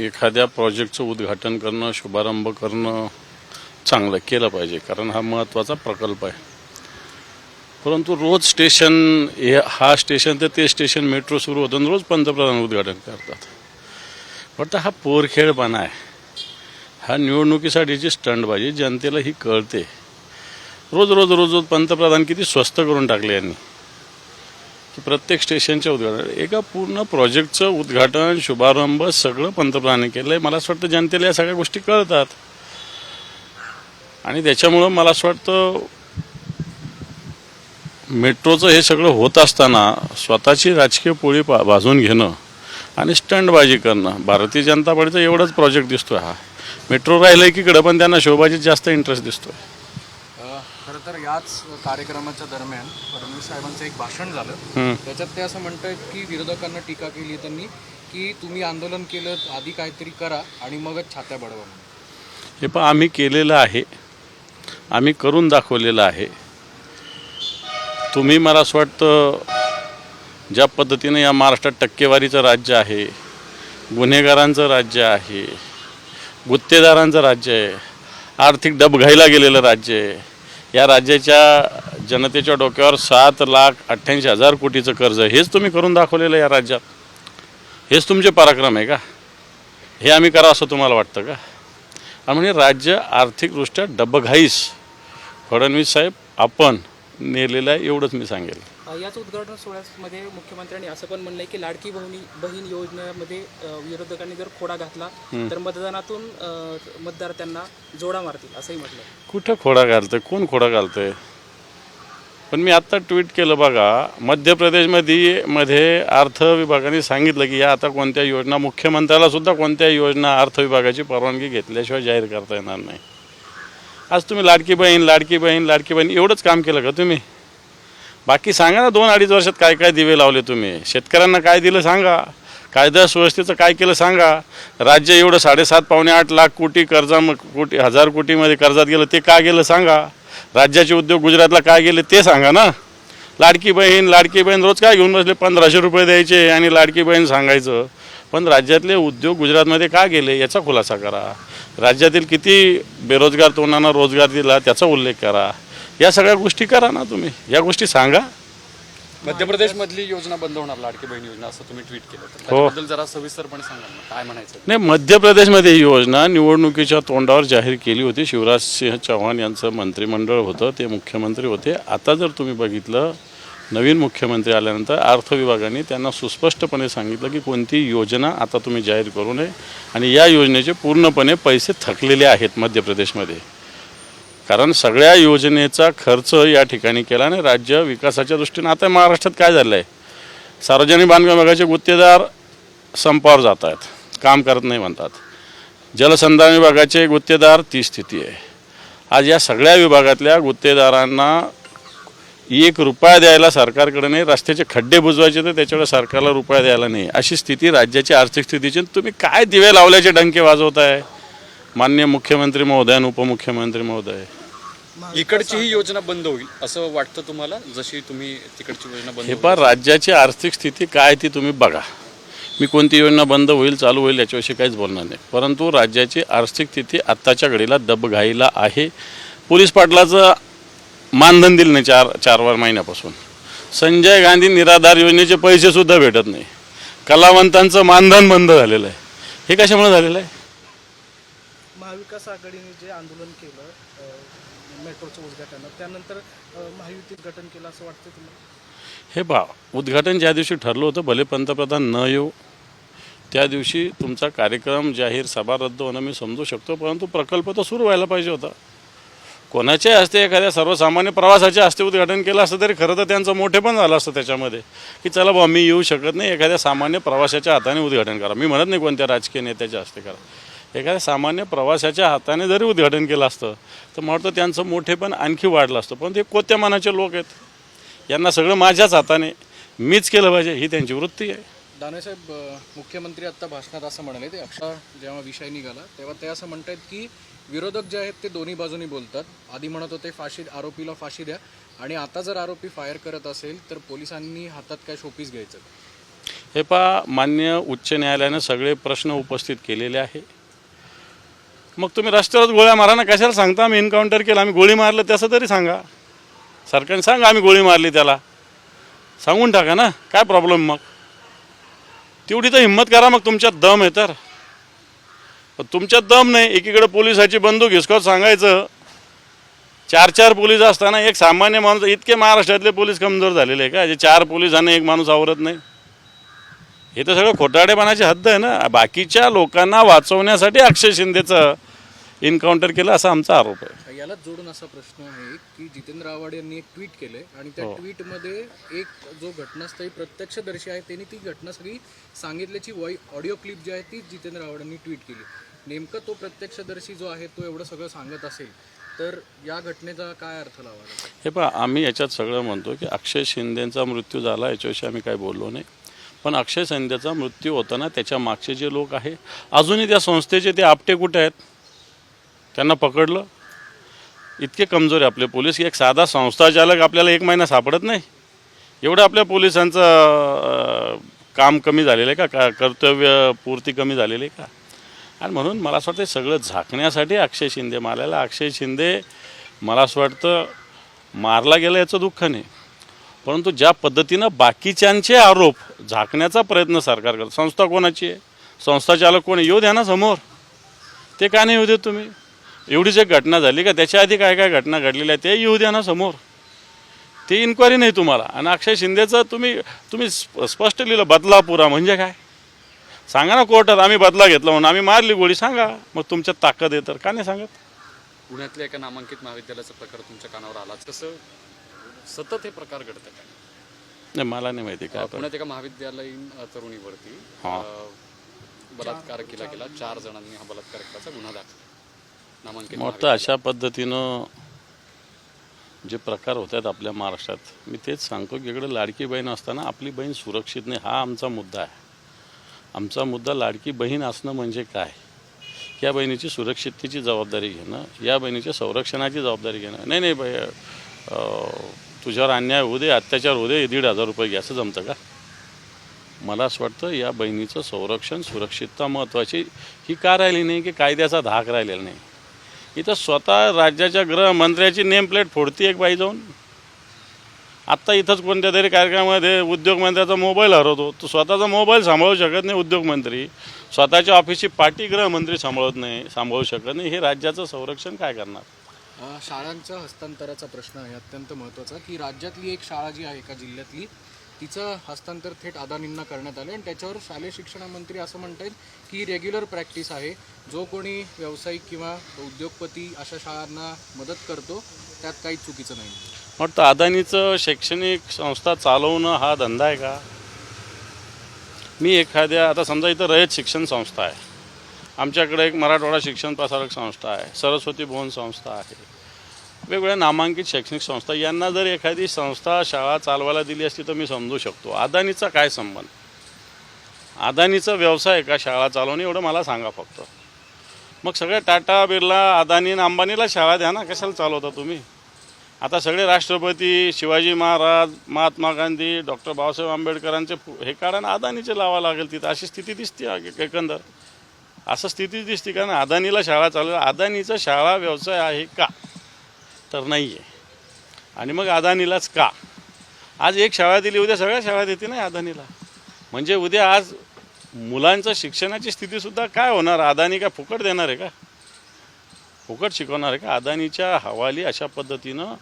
एखाद्या प्रोजेक्टचं उद्घाटन करणं शुभारंभ करणं चांगलं केलं पाहिजे कारण हा महत्त्वाचा प्रकल्प आहे. परंतु रोज स्टेशन हे हा स्टेशन तर ते स्टेशन मेट्रो सुरू होतं आणि रोज पंतप्रधान उद्घाटन करतात. फक्त हा पोरखेळपणा आहे. हा निवडणुकीसाठीची स्टंटबाजी जनतेला ही कळते. रोज रोज रोज रोज पंतप्रधान किती स्वस्त करून टाकले यांनी. की प्रत्येक स्टेशनच्या उद्घाटन. एका पूर्ण प्रोजेक्टचं उद्घाटन शुभारंभ सगळं पंतप्रधानांनी केलं आहे मला असं वाटतं जनतेला या सगळ्या गोष्टी कळतात. आणि त्याच्यामुळं मला असं वाटतं मेट्रोचं हे सगळं होत असताना स्वतःची राजकीय पोळी पा भाजून घेणं आणि स्टंटबाजी करणं भारतीय जनता पार्टीचा एवढाच प्रोजेक्ट दिसतोय हा. मेट्रो राहिलं एकीकडं पण त्यांना शोभाजीत जास्त इंटरेस्ट दिसतोय. याच कार्यक्रमाच्या दरम्यान फडणवीस साहेबांचं एक भाषण झालं. त्याच्यात ते असं म्हणतात की विरोधकांना टीका केली त्यांनी की तुम्ही आंदोलन केलं आधी काहीतरी करा आणि मगच छात्या बडवा हे पण आम्ही केलेलं आहे. आम्ही करून दाखवलेलं आहे. तुम्ही मला असं वाटतं ज्या पद्धतीनं या महाराष्ट्रात टक्केवारीचं राज्य आहे गुन्हेगारांचं राज्य आहे गुत्तेदारांचं राज्य आहे आर्थिक डबघाईला गेलेलं राज्य आहे या राज्याच्या जनतेच्या डोक्यावर सात लाख अठ्ठ्याऐंशी हजार कोटीचं कर्ज आहे. हेच तुम्ही करून दाखवलेलं आहे या राज्यात. हेच तुमचे पराक्रम आहे का? हे आम्ही करा असं तुम्हाला वाटतं का? आणि म्हणजे राज्य आर्थिकदृष्ट्या डबघाईस. फडणवीस साहेब आपण नेलेलं आहे एवढंच मी सांगेल. याच उद्घाटन सोहळ्यामध्ये मुख्यमंत्र्यांनी असं पण म्हणलंय की लाडकी बहिणी बहीण योजनेमध्ये विरोधकांनी जर खोडा घातला तर मतदानातून मतदार त्यांना जोडा मारतील असंही म्हटलं कुठं खोडा घालतंय? कोण खोडा घालतंय? पण मी आत्ता ट्विट केलं बघा मध्य प्रदेशमध्ये मध्ये अर्थ विभागाने सांगितलं की या आता कोणत्या योजना मुख्यमंत्र्याला सुद्धा कोणत्या योजना अर्थ विभागाची परवानगी घेतल्याशिवाय जाहीर करता येणार नाही. आज तुम्ही लाडकी बहीण लाडकी बहीण लाडकी बहीण एवढंच काम केलं का तुम्ही? बाकी सांगा ना दोन अडीच वर्षात काय काय दिवे लावले तुम्ही? शेतकऱ्यांना काय दिलं सांगा. कायदा सुव्यवस्थेचं काय केलं सांगा. राज्य एवढं साडेसात पावणे आठ लाख कोटी कर्जा कोटी हजार कोटीमध्ये कर्जात गेलं ते का गेलं सांगा. राज्याचे उद्योग गुजरातला काय गेले ते सांगा ना. लाडकी बहीण लाडकी बहीण रोज काय घेऊन बसले? पंधराशे रुपये द्यायचे आणि लाडकी बहीण सांगायचं. पण राज्यातले उद्योग गुजरातमध्ये का गेले? याचा खुलासा करा. राज्यातील किती बेरोजगार तरुणांना रोजगार दिला त्याचा उल्लेख करा. या सगळ्या गोष्टी करा ना तुम्ही. या गोष्टी सांगा. मध्य प्रदेशमधली योजना बंद होणार लाडकी बहीण योजना असं तुम्ही ट्विट केलं तर हो. त्याबद्दल जरा सविस्तरपणे सांगा ना काय म्हणायचं नाही मध्य प्रदेशमध्ये ही योजना निवडणुकीच्या तोंडावर जाहीर केली होती. शिवराज सिंह चौहान यांचं मंत्रिमंडळ होतं ते मुख्यमंत्री होते. आता जर तुम्ही बघितलं नवीन मुख्यमंत्री आल्यानंतर अर्थ विभागाने त्यांना सुस्पष्टपणे सांगितलं की कोणती योजना आता तुम्ही जाहीर करू नये आणि या योजनेचे पूर्णपणे पैसे थकलेले आहेत मध्य प्रदेशमध्ये कारण सगळ्या योजनेचा खर्च या ठिकाणी केला आणि राज्य विकासाच्या दृष्टीने आता महाराष्ट्रात काय झालं आहे सार्वजनिक बांधकाम विभागाचे गुत्तेदार संपावर जात आहेत काम करत नाही म्हणतात. जलसंधारण विभागाचे गुत्तेदार ती स्थिती आहे. आज या सगळ्या विभागातल्या गुत्तेदारांना एक रुपया द्यायला सरकारकडे नाही रस्त्याचे खड्डे बुजवायचे तर त्याच्याकडे सरकारला रुपया द्यायला नाही. अशी स्थिती राज्याची आर्थिक स्थितीची तुम्ही काय दिवे लावल्याचे डंके वाजवताय? मान्य मुख्यमंत्री महोदय आणि उपमुख्यमंत्री महोदय इकडची ही योजना बंद होईल असं वाटतं तुम्हाला? जशी तुम्ही तिकडची योजना बंद हे पण राज्याची आर्थिक स्थिती काय ती तुम्ही बघा. मी कोणती योजना बंद होईल चालू होईल याच्याविषयी काहीच बोलणार नाही. परंतु राज्याची आर्थिक स्थिती आत्ताच्या घडीला दबघाईला आहे. पोलीस पाटलाचं मानधन दिलं नाही चार चार वर महिन्यापासून. संजय गांधी निराधार योजनेचे पैसे सुद्धा भेटत नाही. कलावंतांचं मानधन बंद झालेलं आहे. हे कशामुळे झालेलं आहे? महाविकास आघाडीने जे आंदोलन केलं मेट्रोचं उद्घाटन. त्यानंतर महायुती उद्घाटन केलं असं वाटतं तुम्हाला? हे बा उद्घाटन ज्या दिवशी ठरलं होतं भले पंतप्रधान न येऊ त्या दिवशी तुमचा कार्यक्रम जाहीर सभा रद्द होणं मी समजू शकतो परंतु प्रकल्प तर सुरू व्हायला पाहिजे होता. कोणाच्या हस्ते एखाद्या सर्वसामान्य प्रवासाच्या हस्ते उद्घाटन केलं असतं तरी खरं तर त्यांचं मोठे पण झालं असतं त्याच्यामध्ये की चला बा मी येऊ शकत नाही एखाद्या सामान्य प्रवाशाच्या हाताने उद्घाटन करा. मी म्हणत नाही कोणत्या राजकीय नेत्याच्या हस्ते करा. एखाद्या सामान्य प्रवाशाच्या हाताने जरी उद्घाटन केलं असतं तर मला वाटतं त्यांचं मोठे पण आणखी वाढलं असतं. पण ते कोत्या मनाचे लोक आहेत. यांना सगळं माझ्याच हाताने मीच केलं पाहिजे ही त्यांची वृत्ती आहे. दानवेसाहेब अ, मुख्यमंत्री आता भाषणात असं म्हणाले ते अक्षा जेव्हा विषय निघाला तेव्हा ते असं म्हणतात की विरोधक जे आहेत ते दोन्ही बाजूनी बोलतात. आधी म्हणत होते फाशी आरोपीला फाशी द्या. आणि आता जर आरोपी फायर करत असेल तर पोलिसांनी हातात काय शोपीस घ्यायचं? हे पहा मान्य उच्च न्यायालयानं सगळे प्रश्न उपस्थित केलेले आहे. मग तुम्ही रस्त्यावरच गोळ्या मारा ना कशाला सांगता? आम्ही एन्काउंटर केलं आम्ही गोळी मारलं तसं तरी सांगा. सरकारने सांगा आम्ही गोळी मारली त्याला. सांगून टाका ना काय प्रॉब्लेम मग? तेवढी तर हिंमत करा मग तुमच्यात दम आहे तर. तुमच्यात दम नाही एकीकडे पोलिसाची बंदूक हिसकत सांगायचं. चार चार पोलीस असताना एक सामान्य माणूस इतके महाराष्ट्रातले पोलीस कमजोर झालेले आहे का? जे चार पोलिसांना एक माणूस आवरत नाही. हे तर सगळं खोटाडेपणाची हद्द आहे ना. बाकीच्या लोकांना वाचवण्यासाठी अक्षय शिंदेचं एन्काउंटर केलं असा आमचा आरोप आहे. यालाच जोडून असा प्रश्न आहे की जितेंद्र आव्हाड यांनी एक ट्विट केलंय आणि त्या ट्विटमध्ये एक जो घटनास्थळी प्रत्यक्षदर्शी आहे त्यांनी ती घटना सगळी सांगितल्याची वॉइ ऑडिओ क्लिप जी आहे ती जितेंद्र आव्हाड यांनी ट्विट केली. नेमकं तो प्रत्यक्षदर्शी जो आहे तो एवढं सगळं सांगत असेल तर या घटनेचा काय अर्थ लावायला हे पहा आम्ही याच्यात सगळं म्हणतो की अक्षय शिंदेचा मृत्यू झाला याच्याविषयी आम्ही काही बोललो नाही. पण अक्षय संध्याचा मृत्यू होताना त्याच्या मागचे जे लोक आहे अजूनही त्या संस्थेचे ते आपटे कुठे आहेत? त्यांना पकडलं. इतके कमजोर आहे आपले पोलीस. की एक साधा संस्थाचालक आपल्याला एक महिना सापडत नाही. एवढं आपल्या पोलिसांचं काम कमी झालेलं आहे का? का कर्तव्य पूर्ती कमी झालेली आहे का? आणि म्हणून मला असं वाटतं सगळं झाकण्यासाठी अक्षय शिंदे मारायला अक्षय शिंदे मला असं वाटतं मारला गेला याचं दुःख नाही. परंतु ज्या पद्धतीनं बाकीच्यांचे आरोप झाकण्याचा प्रयत्न सरकार करतं संस्था कोणाची आहे? संस्था चालक कोण आहे? येऊ द्या ना समोर. ते का नाही येऊ देत तुम्ही? एवढीच एक घटना झाली का? त्याच्या आधी काय काय घटना घडलेल्या आहेत ते येऊ द्या ना समोर. ते इन्क्वायरी नाही तुम्हाला. आणि अक्षय शिंदेचं तुम्ही तुम्ही स्प- स्पष्ट लिहिलं बदला पुरा म्हणजे काय? सांगा ना कोर्टात आम्ही बदला घेतला म्हणून. आम्ही मारली गोळी सांगा. मग तुमच्यात ताकद आहे तर का नाही सांगत? पुण्यातल्या एका नामांकित महाविद्यालयाचा प्रकार तुमच्या कानावर आला कसं? सतत हे प्रकार घडत काय नाही मला नाही माहिती काय पण. पुण्यात एका महाविद्यालयीन अ, तरुणीवरती हा. अ, बलात्कार केला गेला. चार जणांनी हा बलात्कार केल्याचा गुन्हा दाखल नामांकित मग अशा पद्धतीनं जे प्रकार होत आहेत आपल्या महाराष्ट्रात मी तेच सांगतो की इकडे लाडकी बहीण असताना आपली बहीण सुरक्षित नाही हा आमचा मुद्दा आहे. आमचा मुद्दा लाडकी बहीण असणं म्हणजे काय? या बहिणीची सुरक्षिततेची जबाबदारी घेणं या बहिणीच्या संरक्षणाची जबाबदारी घेणं. नाही नाही बाई अं, तुझ्यावर अन्याय होऊ दे अत्याचार होऊ दे दीड हजार रुपये घ्यायचं जमतं का? मला असं वाटतं या बहिणीचं संरक्षण सुरक्षितता महत्त्वाची ही का राहिली नाही की कायद्याचा धाक राहिलेला नाही? इथं स्वतः राज्याच्या गृहमंत्र्याची नेम प्लेट फोडती एक बाई जाऊन. आत्ता इथंच कोणत्या तरी कार्यक्रमामध्ये उद्योगमंत्र्याचा मोबाईल हरवतो. तो स्वतःचा मोबाईल सांभाळू शकत नाही उद्योगमंत्री. स्वतःच्या ऑफिसची पाठी गृहमंत्री सांभाळत नाही सांभाळू शकत नाही. हे राज्याचं संरक्षण काय करणार? शाळांचा शाळांच्या हस्तांतराचा प्रश्न आहे अत्यंत महत्त्वाचा की राज्यातली एक शाळा जी आहे एका जिल्ह्यातली तिचं हस्तांतर थेट अदानींना करण्यात आलं आणि त्याच्यावर शालेय शिक्षणमंत्री असं म्हणत आहेत की रेग्युलर प्रॅक्टिस आहे. जो कोणी व्यावसायिक किंवा उद्योगपती अशा शाळांना मदत करतो त्यात काही चुकीचं नाही. वाटतं अदानीचं शैक्षणिक संस्था चालवणं हा धंदा आहे का? मी एखाद्या आता समजा इथं रयत शिक्षण संस्था आहे. आमच्याकडे एक मराठवाडा शिक्षण प्रसारक संस्था आहे सरस्वती भुवन संस्था आहे. वेगवेगळ्या नामांकित शैक्षणिक संस्था यांना जर एखादी संस्था शाळा चालवायला दिली असती तर मी समजू शकतो. अदानीचा काय संबंध? अदानीचा व्यवसाय का शाळा चालवणे? एवढं मला सांगा फक्त. मग सगळे टाटा बिर्ला अदानी अंबानीला शाळा द्या ना कशाला चालवता तुम्ही? आता सगळे राष्ट्रपती शिवाजी महाराज महात्मा गांधी डॉक्टर बाबासाहेब आंबेडकरांचे हे कारण अदानीचे लावा लागेल तिथं. अशी स्थिती दिसते आ- एकंदर. असं स्थिती दिसते कारण अदानीला शाळा चालू अदानीचा शाळा व्यवसाय आहे का? तर नाही आहे आणि मग अदानीलाच का? आज एक शाळा दिली उद्या सगळ्या शाळा देते नाही अदानीला. म्हणजे उद्या आज मुलांचं शिक्षणाची स्थितीसुद्धा काय होणार? अदानी काय फुकट देणार आहे का? फुकट शिकवणार आहे का? अदानीच्या हवाली अशा पद्धतीनं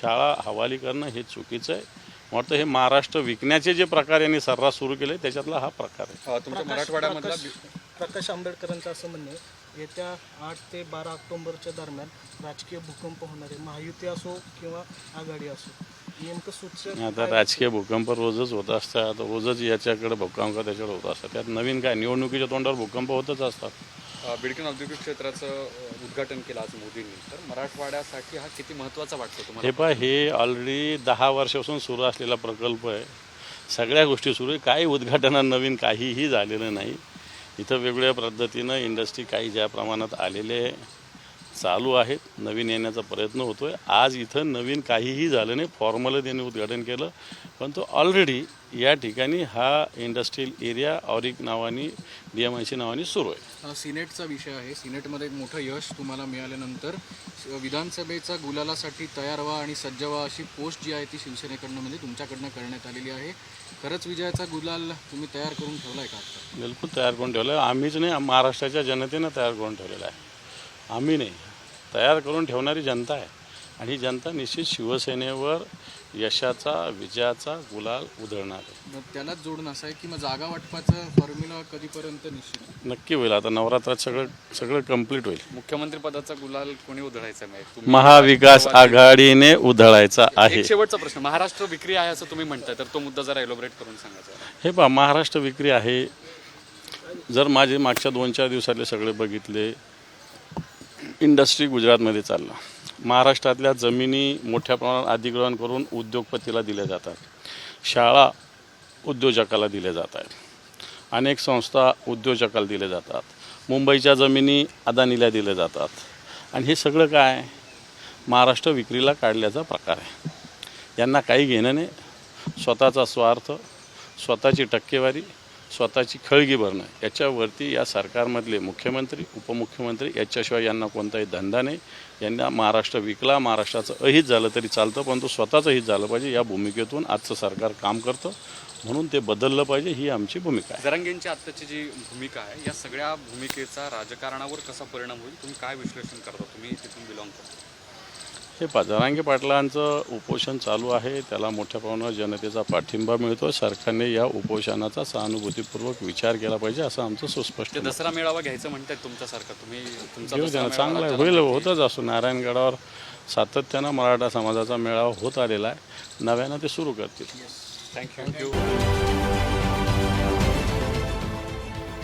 शाळा हवाली करणं हे चुकीचं आहे. वाटतं हे महाराष्ट्र विकण्याचे जे प्रकार यांनी सर्रास सुरू केले त्याच्यातला हा प्रकार आहे. अ, तुमच्या मराठवाड्यामधला प्रकाश आंबेडकरांचं असं म्हणणं आहे येत्या आठ ते बारा ऑक्टोबरच्या दरम्यान राजकीय भूकंप होणार आहे. महायुती असो किंवा आघाडी असो नेमकं सूचक आता राजकीय भूकंप रोजच होत असतात. रोजच याच्याकडे भूकंप त्याच्याकडे होत असतात. त्यात नवीन काय? निवडणुकीच्या तोंडावर भूकंप होतच असतात. बिडकीन औद्योगिक क्षेत्राचं उद्घाटन केलं आज मोदींनी. तर मराठवाड्यासाठी हा किती महत्त्वाचा वाटतो तुम्हाला? हे पहा हे ऑलरेडी दहा वर्षापासून सुरू असलेला प्रकल्प आहे. सगळ्या गोष्टी सुरू आहे. काही उद्घाटना नवीन काहीही झालेलं नाही. इथं वेगवेगळ्या पद्धतीनं इंडस्ट्री काही ज्या प्रमाणात आलेले चालू आहेत नवीन येण्याचा प्रयत्न होतो आहे आज इथं नवीन काहीही झालं नाही फॉर्मल त्यांनी उद्घाटन केलं पण तो ऑलरेडी या ठिकाणी हा इंडस्ट्रीयल एरिया ऑरिक नावाने डी एम आय सी नावाने सुरू आहे. हा सिनेटचा विषय आहे. सिनेटमध्ये एक मोठं यश तुम्हाला मिळाल्यानंतर विधानसभेचा गुलालासाठी तयार व्हा आणि सज्ज व्हा अशी पोस्ट जी आहे ती शिवसेनेकडनं म्हणजे तुमच्याकडनं करण्यात आलेली आहे. खरंच विजयाचा गुलाल तुम्ही तयार करून ठेवलाय का आता? बिलकुल तयार करून ठेवलं आहे आम्हीच नाही महाराष्ट्राच्या जनतेनं तयार करून ठेवलेलं आहे. आम्ही नाही. तयार करून ठेवणारी जनता आहे. आणि ही जनता निश्चित शिवसेनेवर यशाचा विजयाचा गुलाल उधळणार आहे. मग त्यालाच जोडून असं आहे की मग जागा वाटपाचं फॉर्म्युला कधीपर्यंत निश्चित? नक्की होईल. आता नवरात्रात सगळं सगळं कंप्लीट होईल. मुख्यमंत्री पदाचा गुलाल कोणी उधळायचा नाही तुम्ही- महाविकास आघाडीने उधळायचा आहे. एक शेवटचा प्रश्न. महाराष्ट्र विक्री आहे असं तुम्ही म्हणताय तर तो मुद्दा जरा एलोबरेट करून सांगायचा आहे. हे पहा महाराष्ट्र विक्री आहे. जर माझे मागच्या दोन चार दिवसातले सगळे बघितले इंडस्ट्री गुजरातमध्ये चालला. महाराष्ट्रातल्या जमिनी मोठ्या प्रमाणात अधिग्रहण करून उद्योगपतीला दिल्या जातात. शाळा उद्योजकाला दिल्या जात आहेत अनेक संस्था उद्योजकाला दिल्या जातात. मुंबईच्या जमिनी अदानीला दिल्या जातात. आणि हे सगळं काय? महाराष्ट्र विक्रीला काढल्याचा प्रकार आहे. यांना काही घेणं नाही. स्वतःचा स्वार्थ स्वतःची टक्केवारी स्वतःची खळगी भरणं याच्यावरती या सरकारमधले मुख्यमंत्री उपमुख्यमंत्री याच्याशिवाय यांना कोणताही धंदा नाही. यांना महाराष्ट्र विकला महाराष्ट्राचं अहित झालं तरी चालतं परंतु स्वतःचं हित झालं पाहिजे. या भूमिकेतून आजचं सरकार काम करतं. म्हणून ते बदललं पाहिजे ही आमची भूमिका आहे. जरांगेंची आत्ताची जी भूमिका आहे या सगळ्या भूमिकेचा राजकारणावर कसा परिणाम होईल? तुम्ही काय विश्लेषण करता? तुम्ही तिथून बिलॉंग करता. हे पा जरांगे पाटलांचं उपोषण चालू आहे. त्याला मोठ्या प्रमाणावर जनतेचा पाठिंबा मिळतो. सरकारने या उपोषणाचा सहानुभूतीपूर्वक विचार केला पाहिजे असं आमचं सुस्पष्ट. दसरा मेळावा घ्यायचं म्हणताय तुमच्यासारखं तुम्ही तुमचा घेऊ दसरा द्या ना, मेळावा चांगलं आहे राज्यात होईल होतच असो. नारायणगडावर सातत्यानं मराठा समाजाचा मेळावा होत आलेला आहे. नव्यानं ते सुरू करतील. थँक्यू